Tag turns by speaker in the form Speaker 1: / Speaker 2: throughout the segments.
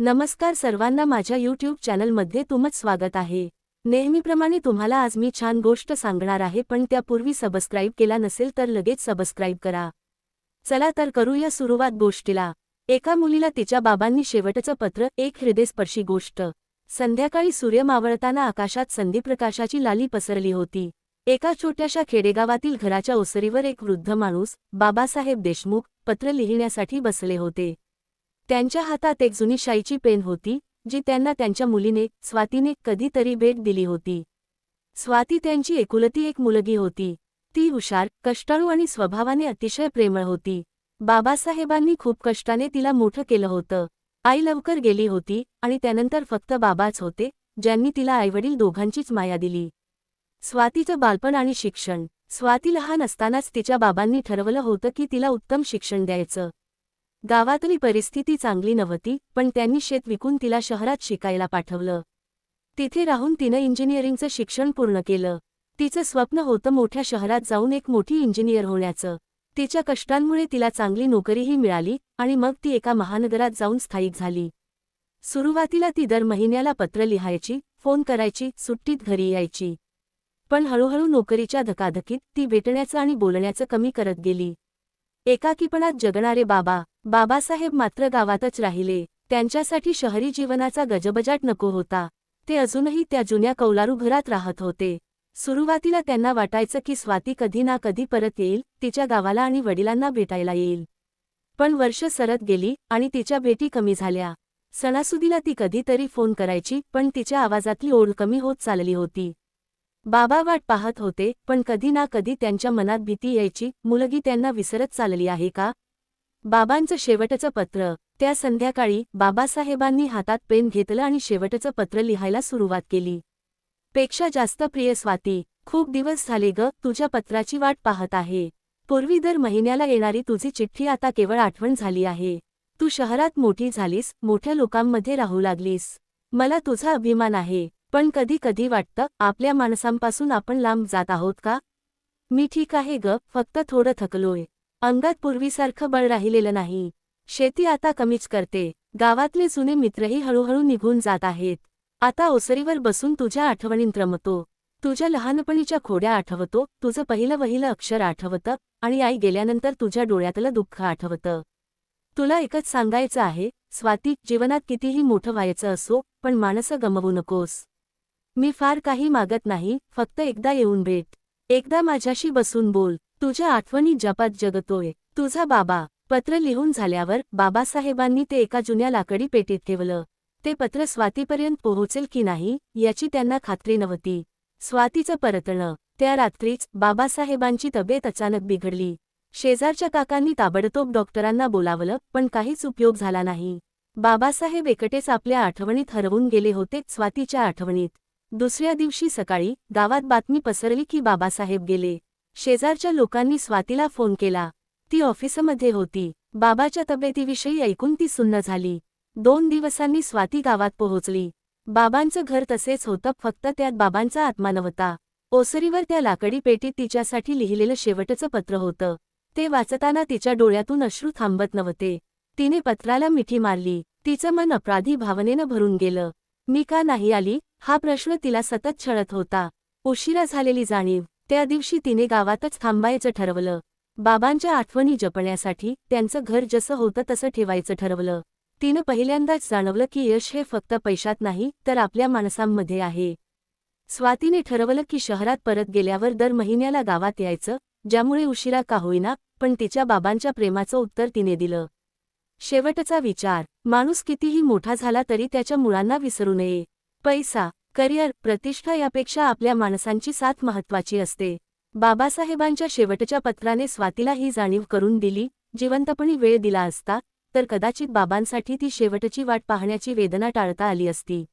Speaker 1: नमस्कार सर्वांना माझ्या यूट्यूब चॅनलमध्ये तुमच स्वागत आहे. नेहमीप्रमाणे तुम्हाला आज मी छान गोष्ट सांगणार आहे पण त्यापूर्वी सबस्क्राईब केला नसेल तर लगेच सबस्क्राईब करा. चला तर करूया सुरुवात गोष्टीला. एका मुलीला तिच्या बाबांनी शेवटचं पत्र एक हृदयस्पर्शी गोष्ट. संध्याकाळी सूर्य मावळताना आकाशात संधीप्रकाशाची लाली पसरली होती. एका छोट्याशा खेडेगावातील घराच्या ओसरीवर एक वृद्ध माणूस बाबासाहेब देशमुख पत्र लिहिण्यासाठी बसले होते. त्यांच्या हातात एक जुनी शाईची पेन होती जी त्यांना त्यांच्या मुलीने स्वातीने कधीतरी भेट दिली होती. स्वाती त्यांची एकुलती एक मुलगी होती. ती हुशार कष्टाळू आणि स्वभावाने अतिशय प्रेमळ होती. बाबासाहेबांनी खूप कष्टाने तिला मोठं केलं होतं. आई लवकर गेली होती आणि त्यानंतर फक्त बाबाच होते ज्यांनी तिला आईवडील दोघांचीच माया दिली. स्वातीचं बालपण आणि शिक्षण. स्वाती लहान असतानाच तिच्या बाबांनी ठरवलं होतं की तिला उत्तम शिक्षण द्यायचं. गावातली परिस्थिती चांगली नव्हती पण त्यांनी शेत विकून तिला शहरात शिकायला पाठवलं. तिथे राहून तिनं इंजिनिअरिंगचं शिक्षण पूर्ण केलं. तिचं स्वप्न होतं मोठ्या शहरात जाऊन एक मोठी इंजिनियर होण्याचं. तिच्या कष्टांमुळे तिला चांगली नोकरीही मिळाली आणि मग ती एका महानगरात जाऊन स्थायिक झाली. सुरुवातीला ती दर महिन्याला पत्र लिहायची फोन करायची सुट्टीत घरी यायची. पण हळूहळू नोकरीच्या धकाधकीत ती भेटण्याचं आणि बोलण्याचं कमी करत गेली. एकाकीपणात जगणारे बाबा बाबासाहेब मात्र गावातच राहिले. त्यांच्यासाठी शहरी जीवनाचा गजबजाट नको होता. ते अजूनही त्या जुन्या कौलारू घरात राहत होते. सुरुवातीला त्यांना वाटायचं की स्वाती कधी ना कधी परत येईल तिच्या गावाला आणि वडिलांना भेटायला येईल. पण वर्ष सरत गेली आणि तिच्या भेटी कमी झाल्या. सणासुदीला ती कधीतरी फोन करायची पण तिच्या आवाजातली ओढ कमी होत चालली होती. बाबा वाट पाहत होते पण कधी ना कधी त्यांच्या मनात भीती यायची मुलगी त्यांना विसरत चालली आहे का? बाबांचं शेवटचं पत्र. त्या संध्याकाळी बाबासाहेबांनी हातात पेन घेतलं आणि शेवटचं पत्र लिहायला सुरुवात केली. पेक्षा जास्त प्रिय स्वाती खूप दिवस झाले ग तुझ्या पत्राची वाट पाहत आहे. पूर्वी दर महिन्याला येणारी तुझी चिठ्ठी आता केवळ आठवण झाली आहे. तू शहरात मोठी झालीस मोठ्या लोकांमध्ये राहू लागलीस. मला तुझा अभिमान आहे. पण कधी कधी वाटतं आपल्या माणसांपासून आपण लांब जात आहोत का? मी ठीक आहे ग फक्त थोडं थकलोय. अंगात पूर्वीसारखं बळ राहिलेलं नाही. शेती आता कमीच करते. गावातले जुने मित्रही हळूहळू निघून जात आहेत. आता ओसरीवर बसून तुझ्या आठवणींत रमतो. तुझ्या लहानपणीच्या खोड्या आठवतो तुझं पहिलं वहिलं अक्षर आठवतं आणि आई गेल्यानंतर तुझ्या डोळ्यातलं दुःख आठवतं. तुला एकच सांगायचं आहे स्वाती जीवनात कितीही मोठं व्हायचं असो पण माणसं गमवू नकोस. मी फार काही मागत नाही फक्त एकदा येऊन भेट. एकदा माझ्याशी बसून बोल. तुझ्या आठवणी जपात जगतोय. तुझा बाबा. पत्र लिहून झाल्यावर बाबासाहेबांनी ते एका जुन्या लाकडी पेटीत ठेवलं. ते पत्र स्वातीपर्यंत पोहोचेल की नाही याची त्यांना खात्री नव्हती. स्वातीचं परतणं. त्या रात्रीच बाबासाहेबांची तब्येत अचानक बिघडली. शेजारच्या काकांनी ताबडतोब डॉक्टरांना बोलावलं पण काहीच उपयोग झाला नाही. बाबासाहेब एकटेच आपल्या आठवणीत हरवून गेले होते स्वातीच्या आठवणीत. दुसऱ्या दिवशी सकाळी गावात बातमी पसरली की बाबासाहेब गेले. शेजारच्या लोकांनी स्वातीला फोन केला. ती ऑफिसमध्ये होती. बाबाच्या तब्येतीविषयी ऐकून ती सुन्न झाली. दोन दिवसांनी स्वाती गावात पोहोचली. बाबांचं घर तसेच होतं फक्त त्यात बाबांचा आत्मा नव्हता. ओसरीवर त्या लाकडी पेटीत तिच्यासाठी लिहिलेलं शेवटचं पत्र होतं. ते वाचताना तिच्या डोळ्यातून अश्रू थांबत नव्हते. तिने पत्राला मिठी मारली. तिचं मन अपराधी भावनेनं भरून गेलं. मी का नाही आली? हा प्रश्न तिला सतत छळत होता. उशिरा झालेली जाणीव त्या दिवशी तिने गावातच थांबायचं ठरवलं. बाबांच्या आठवणी जपण्यासाठी त्यांचं घर जसं होतं तसं ठेवायचं ठरवलं. तिनं पहिल्यांदाच जाणवलं की यश हे फक्त पैशात नाही तर आपल्या माणसांमध्ये आहे. स्वातीने ठरवलं की शहरात परत गेल्यावर दर महिन्याला गावात यायचं ज्यामुळे उशिरा का होईना पण तिच्या बाबांच्या प्रेमाचं उत्तर तिने दिलं. शेवटचा विचार माणूस कितीही मोठा झाला तरी त्याच्या मुळांना विसरू नये. पैसा करिअर प्रतिष्ठा यापेक्षा आपल्या माणसांची साथ महत्वाची असते. बाबासाहेबांच्या शेवटच्या पत्राने स्वातीला ही जाणीव करून दिली जिवंतपणी वेळ दिला असता तर कदाचित बाबांसाठी ती शेवटची वाट पाहण्याची वेदना टाळता आली असती.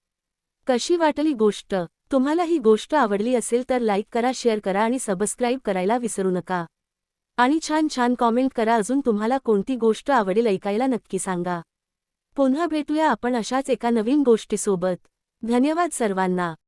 Speaker 1: कशी वाटली गोष्ट? तुम्हाला ही गोष्ट आवडली असेल तर लाईक करा शेअर करा आणि सबस्क्राईब करायला विसरू नका. आणि छान छान कॉमेंट करा अजून तुम्हाला कोणती गोष्ट आवडेल ऐकायला नक्की सांगा. पुन्हा भेटूया आपण अशाच एका नवीन गोष्टीसोबत. धन्यवाद सर्वांना.